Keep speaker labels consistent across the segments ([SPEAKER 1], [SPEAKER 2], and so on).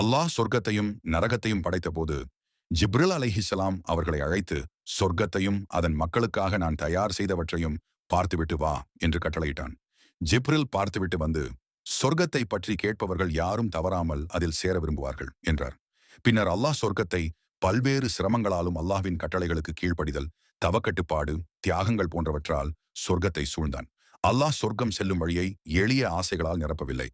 [SPEAKER 1] அல்லாஹ் சொர்க்கத்தையும் நரகத்தையும் படைத்தபோது ஜிப்ரில் அலைஹிசலாம் அவர்களை அழைத்து சொர்க்கத்தையும் அதன் மக்களுக்காக நான் தயார் செய்தவற்றையும் பார்த்துவிட்டு வா என்று கட்டளையிட்டான். ஜிப்ரில் பார்த்துவிட்டு வந்து சொர்க்கத்தை பற்றி கேட்பவர்கள் யாரும் தவறாமல் அதில் சேர விரும்புவார்கள் என்றார். பின்னர் அல்லாஹ் சொர்க்கத்தை பல்வேறு சிரமங்களாலும் அல்லாஹ்வின் கட்டளைகளுக்கு கீழ்ப்படிதல் தவக்கட்டுப்பாடு தியாகங்கள் போன்றவற்றால் சொர்க்கத்தை சூழ்ந்தான். அல்லாஹ் சொர்க்கம் செல்லும் வழியை எளிய ஆசைகளால் நிரப்பவில்லை.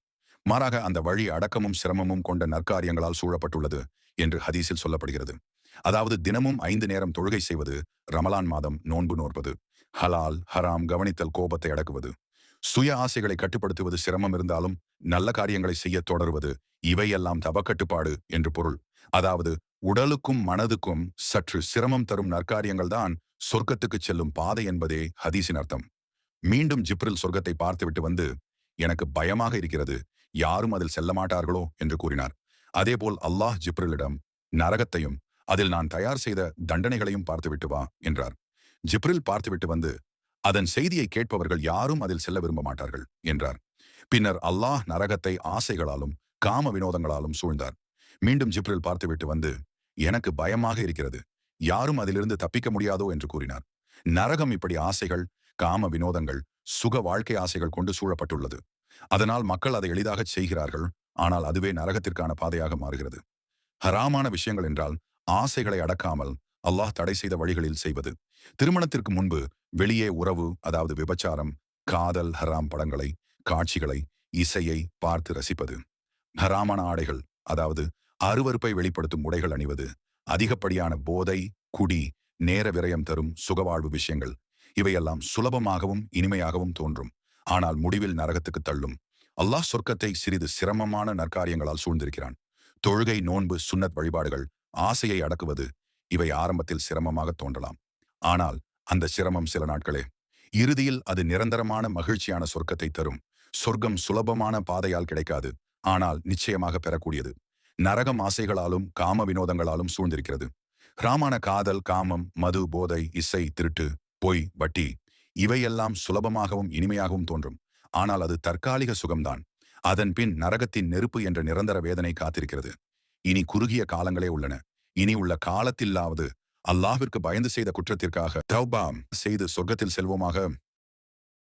[SPEAKER 1] மாறாக அந்த வழி அடக்கமும் சிரமமும் கொண்ட நற்காரியங்களால் சூழப்பட்டுள்ளது என்று ஹதீஸில் சொல்லப்படுகிறது. அதாவது தினமும் ஐந்து நேரம் தொழுகை செய்வது ரமலான் மாதம் நோன்பு நோற்பது ஹலால் ஹராம் கவனித்தல் கோபத்தை அடக்குவது. சுய ஆசைகளை கட்டுப்படுத்துவது சிரமம் இருந்தாலும் நல்ல காரியங்களை செய்ய தொடருவது இவையெல்லாம் தவக்கட்டுப்பாடு என்று பொருள். அதாவது உடலுக்கும் மனதுக்கும் சற்று சிரமம் தரும் நற்காரியங்கள் தான் சொர்க்கத்துக்கு செல்லும் பாதை என்பதே ஹதீஸின் அர்த்தம். மீண்டும் ஜிப்ரில் சொர்க்கத்தை பார்த்துவிட்டு வந்து எனக்கு பயமாக இருக்கிறது யாரும் அதில் செல்ல மாட்டார்களோ என்று கூறினார். அதேபோல் அல்லாஹ் ஜிப்ரிலிடம் நரகத்தையும் அதில் நான் தயார் செய்த தண்டனைகளையும் பார்த்துவிட்டு வா என்றார். ஜிப்ரில் பார்த்துவிட்டு வந்து அதன் செய்தியை கேட்பவர்கள் யாரும் அதில் செல்ல விரும்ப மாட்டார்கள் என்றார். பின்னர் அல்லாஹ் நரகத்தை ஆசைகளாலும் காம வினோதங்களாலும் சூழ்ந்தார். மீண்டும் ஜிப்ரில் பார்த்துவிட்டு வந்து எனக்கு பயமாக இருக்கிறது. யாரும் அதிலிருந்து தப்பிக்க முடியாதோ என்று கூறினார். நரகம் இப்படி ஆசைகள் காம வினோதங்கள் சுக வாழ்க்கை ஆசைகள் கொண்டு சூழப்பட்டுள்ளது. அதனால் மக்கள் அதை எளிதாக செய்கிறார்கள். ஆனால் அதுவே நரகத்திற்கான பாதையாக மாறுகிறது. ஹராமான விஷயங்கள் என்றால் ஆசைகளை அடக்காமல் அல்லாஹ் தடை செய்த வழிகளில் செய்வது. திருமணத்திற்கு முன்பு வெளியே உறவு அதாவது விபச்சாரம் காதல் ஹராம் படங்களை காட்சிகளை இசையை பார்த்து ரசிப்பது. ஹராமான ஆடைகள் அதாவது அருவருப்பை வெளிப்படுத்தும் உடைகள் அணிவது. அதிகப்படியான போதை குடி நேர விரயம் தரும் சுகவாழ்வு விஷயங்கள். இவையெல்லாம் சுலபமாகவும் இனிமையாகவும் தோன்றும். ஆனால் முடிவில் நரகத்துக்கு தள்ளும். அல்லாஹ் சொர்க்கத்தை சிறிது சிரமமான நற்காரியங்களால் சூழ்ந்திருக்கிறான். தொழுகை நோன்பு சுன்னத் வழிபாடுகள் ஆசையை அடக்குவது இவை ஆரம்பத்தில் சிரமமாக தோன்றலாம். ஆனால் அந்த சிரமம் சில நாட்களே. இறுதியில் அது நிரந்தரமான மகிழ்ச்சியான சொர்க்கத்தை தரும். சொர்க்கம் சுலபமான பாதையால் கிடைக்காது. ஆனால் நிச்சயமாக பெறக்கூடியது. நரகம் ஆசைகளாலும் காம வினோதங்களாலும் சூழ்ந்திருக்கிறது. ராமான காதல் காமம் மது போதை இசை திருட்டு பொய் வட்டி இவையெல்லாம் சுலபமாகவும் இனிமையாகவும் தோன்றும். ஆனால் அது தற்காலிக சுகம்தான். அதன் பின் நரகத்தின் நெருப்பு என்ற நிரந்தர வேதனை காத்திருக்கிறது. இனி குறுகிய காலங்களே உள்ளன. இனி உள்ள காலத்தில்லாவது அல்லாஹிற்கு பயந்து செய்த குற்றத்திற்காக தௌபாம் செய்து சொர்க்கத்தில் செல்வோமாக